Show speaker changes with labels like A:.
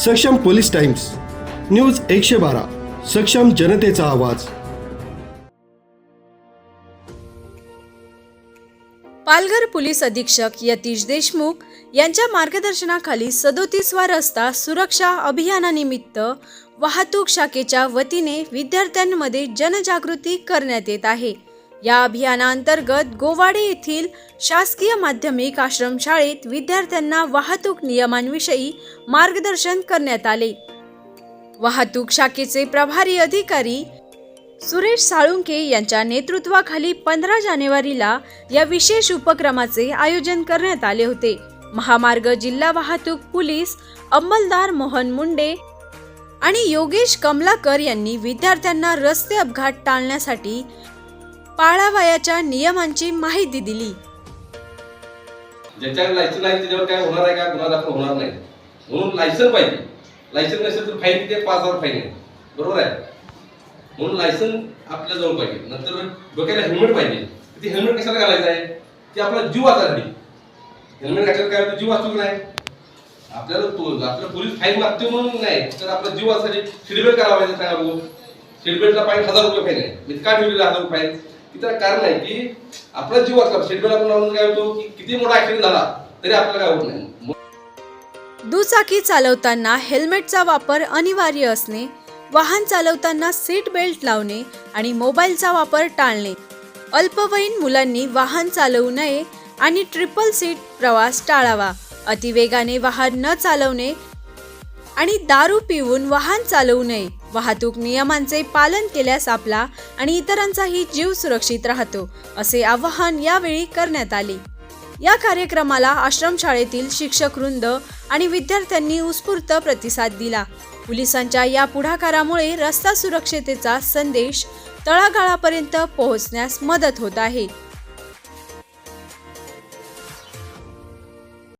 A: सक्षम police times news एकशे बारा सक्षम जनतेचा आवाज.
B: पालघर पोलीस अधीक्षक यतीश देशमुख यांच्या मार्गदर्शनाखाली सदोतीसवा रस्ता सुरक्षा अभियानानिमित्त वाहतूक शाखेच्या वतीने विद्यार्थ्यांमध्ये जनजागृती करण्यात येत आहे. या अभियानांतर्गत गोवाडे येथील शासकीय माध्यमिक आश्रमशाळेत विद्यार्थ्यांना वाहतूक नियमांविषयी मार्गदर्शन करण्यात आले. वाहतूक शाखेचे प्रभारी अधिकारी सुरेश साळुंके यांच्या नेतृत्वाखाली पंधरा जानेवारीला या विशेष उपक्रमाचे आयोजन करण्यात आले होते. महामार्ग जिल्हा वाहतूक पोलीस अंमलदार मोहन मुंडे आणि योगेश कमलाकर यांनी विद्यार्थ्यांना रस्ते अपघात टाळण्यासाठी पाळावयाच्या नियमांची माहिती दिली.
C: ज्याच्यावर लायसन आहे त्याच्यावर काय होणार आहे का? गुन्हा दाखल होणार नाही. म्हणून लायसन पाहिजे. लायसन नसेल तर फाईन किती पाच हजार फाईन आहे. बरोबर आहे? म्हणून लायसन आपल्या जवळ पाहिजे. नंतर डोक्याला हेल्मेट पाहिजे. ते हेल्मेट कशाला घालायचं आहे? ते आपला जीव वाचायसाठी हेल्मेट घातल्यावर काय जीव वाचू नाही? आपल्याला तो आपलं पोलीस फाईन मागते म्हणून नाही. तर आपला जीव वाचण्यासाठी सीटबेल्ट करावा सांगा बघू. सीटबेल्टला फाईन हजार रुपये फाईन आहे. मी का ठेवलेलं हजार रुपये. फाईन तिथं कारण आहे की आपला जीव वाचला सीटबेल्ट आपण काय होतो की किती मोठा ऍक्सिडेंट झाला तरी आपल्याला काय होत नाही.
B: दुचाकी चालवताना हेल्मेटचा वापर अनिवार्य असणे वाहन चालवताना सीट बेल्ट लावणे आणि मोबाईलचा वापर टाळणे. अल्पवयीन मुलांनी वाहन चालवू नये आणि ट्रिपल सीट प्रवास टाळावा. अतिवेगाने वाहन न चालवणे आणि दारू पिऊन वाहन चालवू नये. वाहतूक नियमांचे पालन केल्यास आपला आणि इतरांचाही जीव सुरक्षित राहतो असे आवाहन यावेळी करण्यात आले. या कार्यक्रमाला आश्रमशाळेतील शिक्षक वृंद आणि विद्यार्थ्यांनी उत्स्फूर्त प्रतिसाद दिला. पोलिसांच्या या पुढाकारामुळे रस्ता सुरक्षतेचा संदेश तळागाळापर्यंत पोहोचण्यास मदत होत आहे.